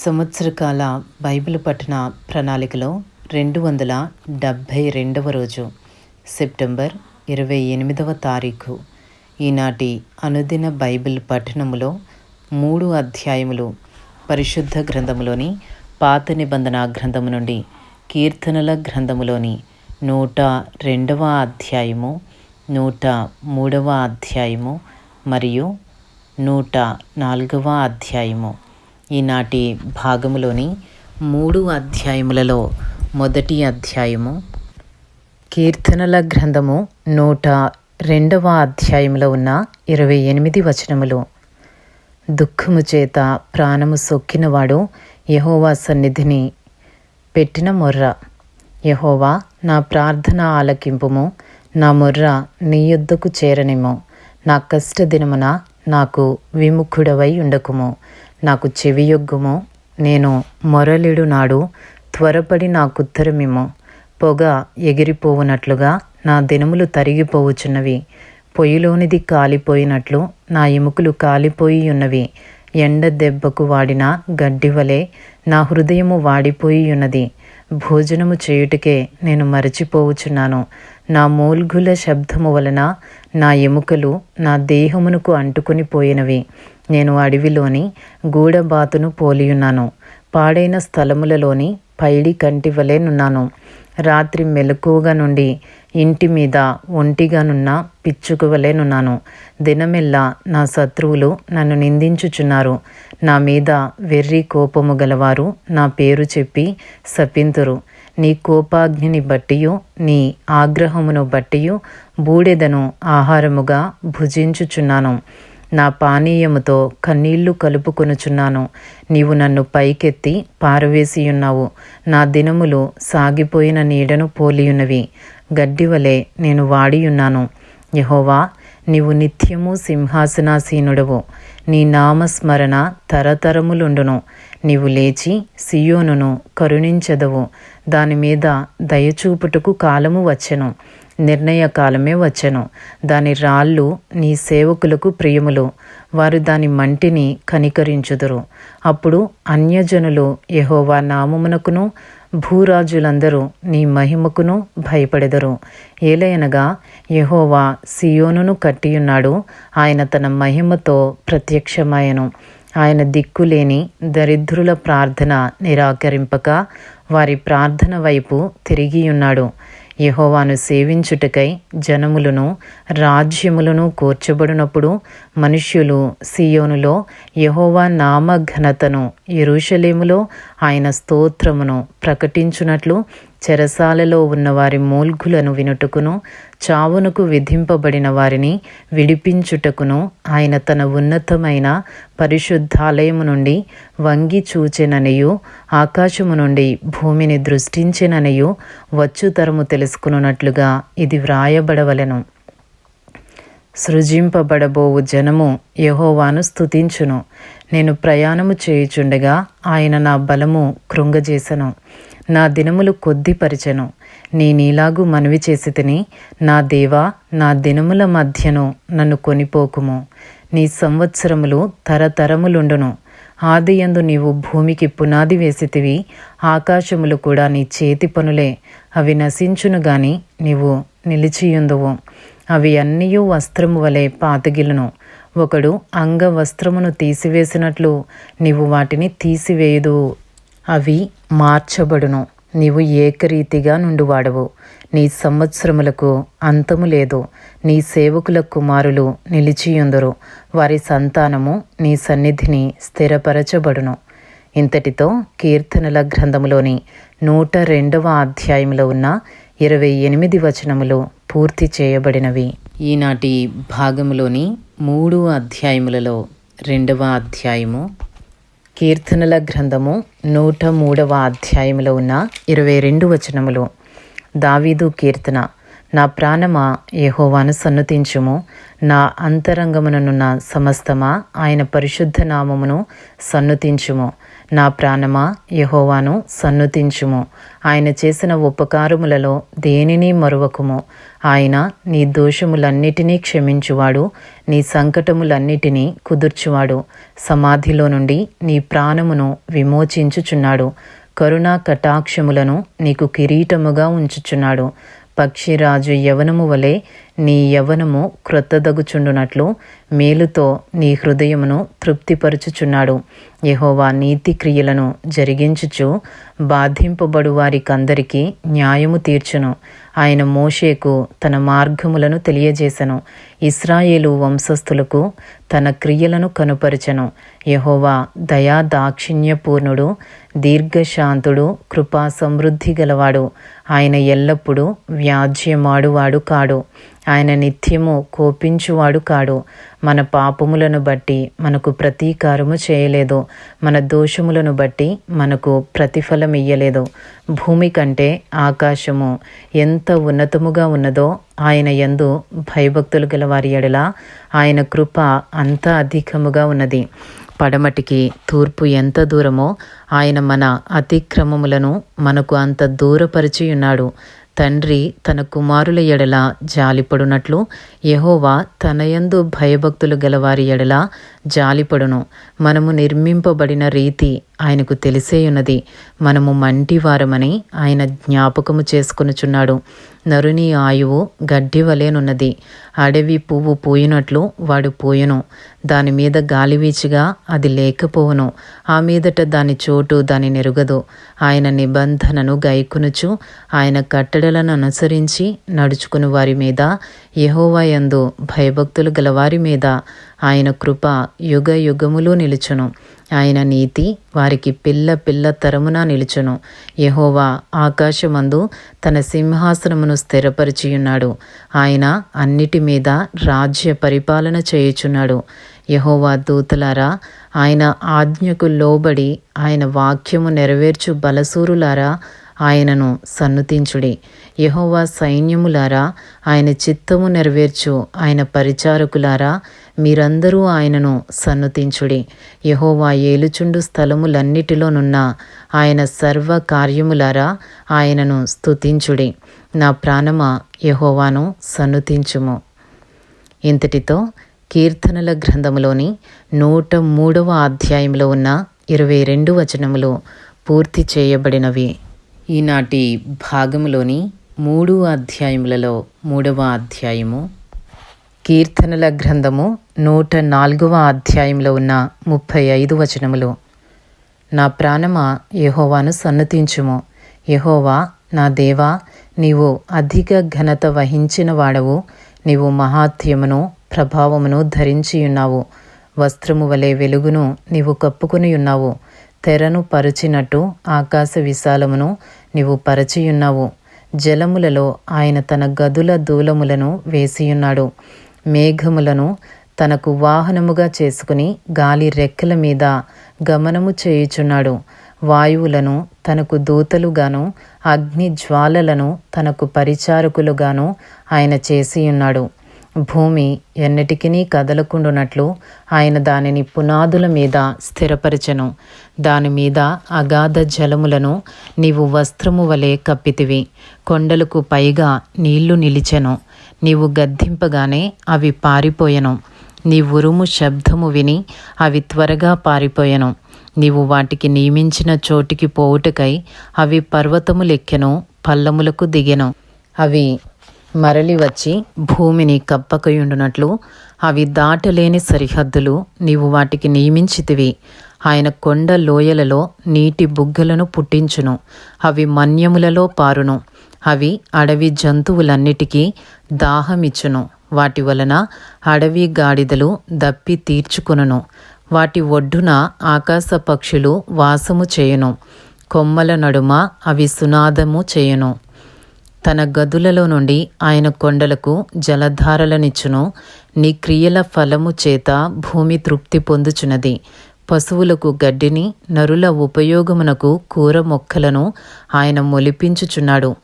సంవత్సరకాల Bible పఠన ప్రణాళికలో రెండు వందల డెబ్భై రెండవ రోజు సెప్టెంబర్ ఇరవై ఎనిమిదవ తారీఖు. ఈనాటి అనుదిన బైబిల్ పఠనములో మూడు అధ్యాయములు పరిశుద్ధ గ్రంథములోని పాత నిబంధన గ్రంథము నుండి కీర్తనల గ్రంథములోని నూట రెండవ అధ్యాయము నూట మూడవ అధ్యాయము మరియు నూట నాలుగవ అధ్యాయము. ఈనాటి భాగములోని మూడు అధ్యాయములలో మొదటి అధ్యాయము. కీర్తనల గ్రంథము నూట రెండవ అధ్యాయములో ఉన్న ఇరవై ఎనిమిది వచనములు. దుఃఖము చేత ప్రాణము సొక్కినవాడు యహోవా సన్నిధిని పెట్టిన మొర్ర. యహోవా నా ప్రార్థన ఆలకింపుము. నా మొర్ర నీ యుద్ధకు చేరనిము నా కష్ట దినమున నాకు విముఖుడవై ఉండకుము. నాకు చెవియొగ్గుము. నేను మొరలిడు నాడు త్వరపడి నాకుత్తరమిమ్ము పొగ ఎగిరిపోవునట్లుగా నా దినములు తరిగిపోవుచున్నవి. పొయ్యిలోనిది కాలిపోయినట్లు నా ఎముకలు కాలిపోయి ఉన్నవి ఎండ దెబ్బకు వాడిన గడ్డి వలె నా హృదయము వాడిపోయి ఉన్నది భోజనము చేయుటకే నేను మరచిపోవుచున్నాను. నా మూల్గుల శబ్దము వలన నా ఎముకలు నా దేహమునకు అంటుకుని పోయినవి. నేను అడవిలోని గూడబాతును పోలియున్నాను. పాడైన స్థలములలోని పైడి కంటి వలెనున్నాను రాత్రి మెలకువగా నుండి ఇంటి మీద ఒంటిగానున్న పిచ్చుకు వలెనున్నాను దినమెల్లా నా శత్రువులు నన్ను నిందించుచున్నారు. నా మీద వెర్రి కోపము గలవారు నా పేరు చెప్పి శపింతురు. నీ కోపాగ్నిని బట్టియు నీ ఆగ్రహమును బట్టియు బూడెదను ఆహారముగా భుజించుచున్నాను. నా పానీయముతో కన్నీళ్ళు కలుపుకొనుచున్నాను. నీవు నన్ను పైకెత్తి పారవేసియున్నావు. నా దినములు సాగిపోయిన నీడను పోలియున్నవి. గడ్డివలే నేను వాడియున్నాను. యహోవా నీవు నిత్యము సింహాసనాసీనుడవు. నీ నామస్మరణ తరతరములుండును. నీవు లేచి సియోనును కరుణించదవు. దాని మీద దయచూపుటకు కాలము వచ్చెను. నిర్ణయ కాలమే వచ్చెను. దాని రాళ్ళు నీ సేవకులకు ప్రియములు. వారు దాని మంటిని కనికరించుదురు. అప్పుడు అన్యజనులు యహోవా నామమునకును భూరాజులందరూ నీ మహిమకును భయపడెదరు. ఏలయనగా యహోవా సియోనును కట్టియున్నాడు. ఆయన తన మహిమతో ప్రత్యక్షమాయను. ఆయన దిక్కులేని దరిద్రుల ప్రార్థన నిరాకరింపక వారి ప్రార్థన వైపు తిరిగియున్నాడు. యహోవాను సేవించుటకై జనములను రాజ్యములను కూర్చబడినప్పుడు మనుష్యులు సియోనులో యహోవా నామ ఘనతను ఎరుషలేములో ఆయన స్తోత్రమును ప్రకటించునట్లు చెరసాలలో ఉన్నవారి మూల్ఘులను మూల్గులను వినుటకును చావునకు విధింపబడిన వారిని విడిపించుటకును ఆయన తన ఉన్నతమైన పరిశుద్ధాలయము నుండి వంగి చూచెననియు ఆకాశము నుండి భూమిని దృష్టించెననియు వచ్చుతరము తెలుసుకున్నట్లుగా ఇది వ్రాయబడవలెను. సృజింపబడబోవు జనము యహోవాను స్తుతించును. నేను ప్రయాణము చేయుచుండగా ఆయన నా బలము కృంగజేసను. నా దినములు కొద్దిపరిచెను. నీ నీలాగు మనవి చేసి తిని నా దేవా నా దినముల మధ్యను నన్ను కొనిపోకుము. నీ సంవత్సరములు తరతరములుండును. ఆదియందు నీవు భూమికి పునాది వేసితివి ఆకాశములు కూడా నీ చేతి పనులే. అవి నశించును గాని నీవు నిలిచియుందువు. అవి అన్నీయూ వస్త్రము వలె పాతగిలును ఒకడు అంగ వస్త్రమును తీసివేసినట్లు నీవు వాటిని తీసివేయదు అవి మార్చబడును. నీవు ఏకరీతిగా నుండువాడవు. నీ సంవత్సరములకు అంతము లేదు. నీ సేవకుల కుమారులు నిలిచియుందరు. వారి సంతానము నీ సన్నిధిని స్థిరపరచబడును. ఇంతటితో కీర్తనల గ్రంథములోని నూట రెండవ అధ్యాయంలో ఉన్న ఇరవై ఎనిమిది వచనములు పూర్తి చేయబడినవి. ఈనాటి భాగములోని మూడు అధ్యాయములలో రెండవ అధ్యాయము కీర్తనల గ్రంథము నూట మూడవ అధ్యాయంలో ఉన్న ఇరవై రెండు వచనములు. దావీదు కీర్తన నా ప్రాణమా యహోవాను సన్నుతించుము. నా అంతరంగముననున్న సమస్తమా ఆయన పరిశుద్ధ నామమును సన్నతించుము. నా ప్రాణమా? యహోవాను సన్నుతించుము. ఆయన చేసిన ఉపకారములలో దేనిని మరువకుము? ఆయన నీ దోషములన్నిటినీ క్షమించువాడు నీ సంకటములన్నిటినీ కుదుర్చువాడు. సమాధిలో నుండి నీ ప్రాణమును విమోచించుచున్నాడు. కరుణా కటాక్షములను నీకు కిరీటముగా ఉంచుచున్నాడు. పక్షిరాజు యవనము వలె నీ యవనము క్రొత్తదగుచుండునట్లు మేలుతో నీ హృదయమును తృప్తిపరుచుచున్నాడు. యహోవా నీతి క్రియలను జరిగించుచు బాధింపబడు వారికందరికీ న్యాయము తీర్చును. ఆయన మోషేకు తన మార్గములను తెలియజేసెను. ఇస్రాయేలు వంశస్థులకు తన క్రియలను కనుపరచను. యహోవా దయా దాక్షిణ్యపూర్ణుడు దీర్ఘశాంతుడు కృపా సమృద్ధి గలవాడు. ఆయన ఎల్లప్పుడూ వ్యాజ్యమాడువాడు కాడు. ఆయన నిత్యము కోపించువాడు కాడు. మన పాపములను బట్టి మనకు ప్రతీకారము చేయలేదు. మన దోషములను బట్టి మనకు ప్రతిఫలం ఇయ్యలేదు. భూమి కంటే ఆకాశము ఎంత ఉన్నతముగా ఉన్నదో ఆయన యందు భయభక్తులు గల వారి ఎడల ఆయన కృప అంత అధికముగా ఉన్నది. పడమటికి తూర్పు ఎంత దూరమో ఆయన మన అతిక్రమములను మనకు అంత దూరపరిచియున్నాడు. తండ్రి తన కుమారుల ఎడల జాలిపడునట్లు యహోవా తనయందు భయభక్తులు గలవారి ఎడల జాలిపడును. మనము నిర్మింపబడిన రీతి ఆయనకు తెలిసేయున్నది మనము మంటివారమని ఆయన జ్ఞాపకము చేసుకునుచున్నాడు. నరుని ఆయువు గడ్డి వలేనున్నది అడవి పువ్వు పూయినట్లు వాడు పోయును. దాని మీద గాలి వీచిగా అది లేకపోవును. ఆ మీదట దాని చోటు దాని నెరుగదు. ఆయన నిబంధనను గైకునుచు ఆయన కట్టడలను అనుసరించి నడుచుకుని వారి మీద యహోవాయందు భయభక్తులు గలవారి మీద ఆయన కృప యుగ యుగములు నిలుచును. ఆయన నీతి వారికి పిల్ల పిల్ల తరమున నిలుచును. యహోవా ఆకాశమందు తన సింహాసనమును స్థిరపరిచియున్నాడు. ఆయన అన్నిటి మీద రాజ్య పరిపాలన చేయుచున్నాడు. యహోవా దూతలారా ఆయన ఆజ్ఞకు లోబడి ఆయన వాక్యము నెరవేర్చు బలసూరులారా ఆయనను సన్నుతించుడి. యహోవా సైన్యములారా ఆయన చిత్తము నెరవేర్చు ఆయన పరిచారకులారా మీరందరూ ఆయనను సన్నుతించుడి. యహోవా ఏలుచుండు స్థలములన్నిటిలోనున్న ఆయన సర్వ కార్యములారా ఆయనను స్తుతించుడి. నా ప్రాణమా యహోవాను సన్నుతించుము. ఇంతటితో కీర్తనల గ్రంథములోని నూట మూడవ అధ్యాయంలో ఉన్న ఇరవై రెండు వచనములు పూర్తి చేయబడినవి. ఈనాటి భాగములోని మూడు అధ్యాయములలో మూడవ అధ్యాయము కీర్తనల గ్రంథము నూట నాలుగవ అధ్యాయంలో ఉన్న ముప్పై ఐదు వచనములు. నా ప్రాణమా యహోవాను సన్నతించుము. యహోవా నా దేవా నీవు అధిక ఘనత వహించిన వాడవు. నీవు మహాత్యమును ప్రభావమును ధరించియున్నావు. వస్త్రము వలె వెలుగును నీవు కప్పుకుని ఉన్నావు తెరను పరుచినట్టు ఆకాశ విశాలమును నీవు పరచియున్నావు. జలములలో ఆయన తన గదుల దూలములను వేసియున్నాడు. మేఘములను తనకు వాహనముగా చేసుకుని గాలి రెక్కల మీద గమనము చేయుచున్నాడు. వాయువులను తనకు దూతలుగాను అగ్ని జ్వాలలను తనకు పరిచారకులుగాను ఆయన చేసియున్నాడు. భూమి ఎన్నటికీ కదలకుండునట్లు ఆయన దానిని పునాదుల మీద స్థిరపరచెను. దాని మీద అగాధ జలములను నీవు వస్త్రము వలె కప్పితివి. కొండలకు పైగా నీళ్ళు నిలిచెను. నీవు గద్దింపగానే అవి పారిపోయెను. నీ ఉరుము శబ్దము విని అవి త్వరగా పారిపోయెను. నీవు వాటికి నియమించిన చోటికి పోవుటకై అవి పర్వతములెక్కెను పల్లములకు దిగెను. అవి మరలి వచ్చి భూమిని కప్పకయుండునట్లు అవి దాటలేని సరిహద్దులు నీవు వాటికి నియమించితివి. ఆయన కొండ లోయలలో నీటి బుగ్గలను పుట్టించును. అవి మన్యములలో పారును. అవి అడవి జంతువులన్నిటికీ దాహమిచ్చును. వాటి వలన అడవి గాడిదలు దప్పి తీర్చుకొనును. వాటి ఒడ్డున ఆకాశ పక్షులు వాసము చేయును. కొమ్మల నడుమ అవి సునాదము చేయును. తన గదులలో నుండి ఆయన కొండలకు జలధారలనిచ్చును. నీ క్రియల ఫలము చేత భూమి తృప్తి పొందుచున్నది. పశువులకు గడ్డిని నరుల ఉపయోగమునకు కూర మొక్కలను ఆయన మొలిపించుచున్నాడు.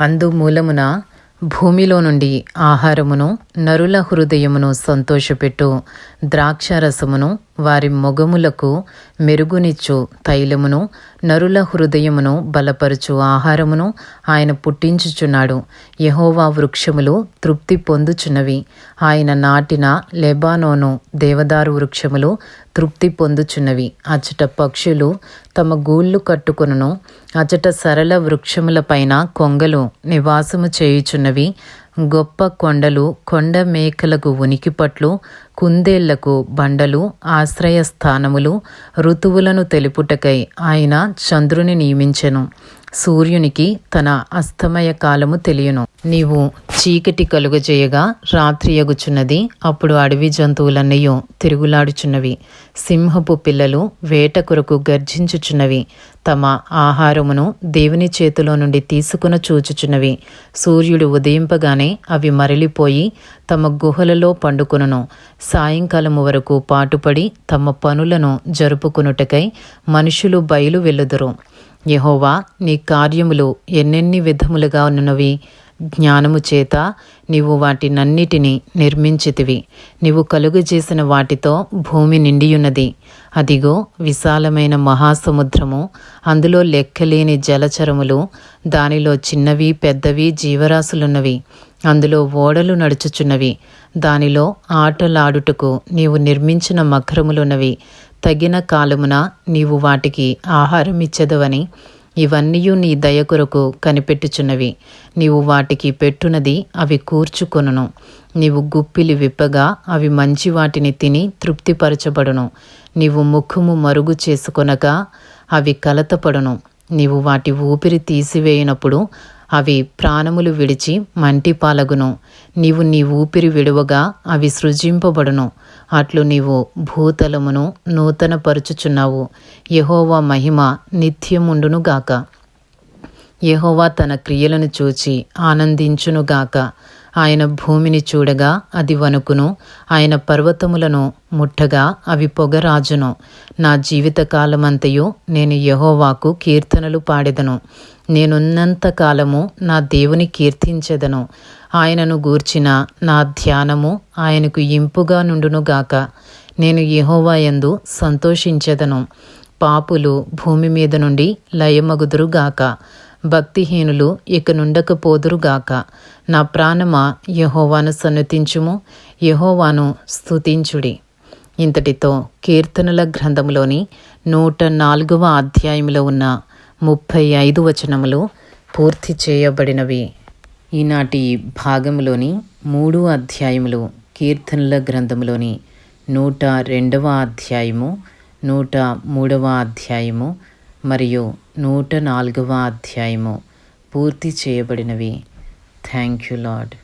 అందుమూలమున భూమిలో నుండి ఆహారమును నరుల హృదయమును సంతోషపెట్టు. ద్రాక్షారసమును వారి మొగములకు మెరుగునిచ్చు తైలమును నరుల హృదయమును బలపరుచు ఆహారమును ఆయన పుట్టించుచున్నాడు. యహోవా వృక్షములు తృప్తి పొందుచున్నవి. ఆయన నాటిన లెబానోను దేవదారు వృక్షములు తృప్తి పొందుచున్నవి. అచ్చట పక్షులు తమ గూళ్ళు కట్టుకొనును అచట సరళ వృక్షములపైన కొంగలు నివాసము చేయుచున్నవి. గొప్ప కొండలు కొండ మేకలకు ఉనికిపట్లు కుందేళ్ళకు బండలు ఆశ్రయస్థానములు ఋతువులను తెలుపుటకై ఆయన చంద్రుని నియమించెను. సూర్యునికి తన అస్తమయ కాలము తెలియను. నీవు చీకటి కలుగజేయగా రాత్రి ఎగుచున్నది అప్పుడు అడవి జంతువులన్నయో తిరుగులాడుచున్నవి. సింహపు పిల్లలు వేట కొరకు గర్జించుచున్నవి. తమ ఆహారమును దేవుని చేతిలో నుండి తీసుకున చూచుచున్నవి. సూర్యుడు ఉదయింపగానే అవి మరలిపోయి తమ గుహలలో పండుకొనును. సాయంకాలము వరకు పాటుపడి తమ పనులను జరుపుకునుటకై మనుషులు బయలు వెళ్ళుదురు. యహోవా నీ కార్యములు ఎన్నెన్ని విధములుగా ఉన్నవి? జ్ఞానము చేత నీవు వాటినన్నిటినీ నిర్మించితివి. నీవు కలుగజేసిన వాటితో భూమి నిండియున్నది. అదిగో విశాలమైన మహాసముద్రము అందులో లెక్కలేని జలచరములు దానిలో చిన్నవి పెద్దవి జీవరాశులున్నవి. అందులో ఓడలు నడుచుచున్నవి. దానిలో ఆటలాడుటకు నీవు నిర్మించిన మకరములున్నవి తగిన కాలమున నీవు వాటికి ఆహారం ఇచ్చెదవని ఇవన్నీ నీ దయ కొరకు కనిపెట్టుచున్నవి. నీవు వాటికి పెట్టునది అవి కూర్చుకొనును. నీవు గుప్పిలి విప్పగా అవి మంచి వాటిని తిని తృప్తిపరచబడును. నీవు ముఖము మరుగు చేసుకొనగా అవి కలతపడును. నీవు వాటి ఊపిరి తీసివేయినప్పుడు అవి ప్రాణములు విడిచి మంటి పాలగును నీవు నీ ఊపిరి విడువగా అవి సృజింపబడును. అట్లు నీవు భూతలమును నూతనపరుచుచున్నావు. యహోవా మహిమ నిత్యముండునుగాక యహోవా తన క్రియలను చూచి ఆనందించునుగాక. ఆయన భూమిని చూడగా అది వణుకును. ఆయన పర్వతములను ముట్టగా అవి పొగరాజును. నా జీవితకాలమంతయు నేను యహోవాకు కీర్తనలు పాడెదను. నేనున్నంత కాలము నా దేవుని కీర్తించెదను. ఆయనను గూర్చిన నా ధ్యానము ఆయనకు ఇంపుగా నుండునుగాక నేను యహోవాయందు సంతోషించెదను. పాపులు భూమి మీద నుండి లయమగుదురుగాక భక్తిహీనులు ఇక నుండకపోదురుగాక నా ప్రాణమా యహోవాను సన్నతించుము యహోవాను స్తుతించుడి. ఇంతటితో కీర్తనల గ్రంథంలోని నూట నాలుగవ అధ్యాయంలో ఉన్న ముప్పై ఐదు వచనములు పూర్తి చేయబడినవి. ఈనాటి భాగంలోని మూడు అధ్యాయములు కీర్తనల గ్రంథంలోని నూట రెండవ అధ్యాయము నూట మూడవ అధ్యాయము మరియు నూట నాలుగవ అధ్యాయము పూర్తి చేయబడినవి. Thank you lord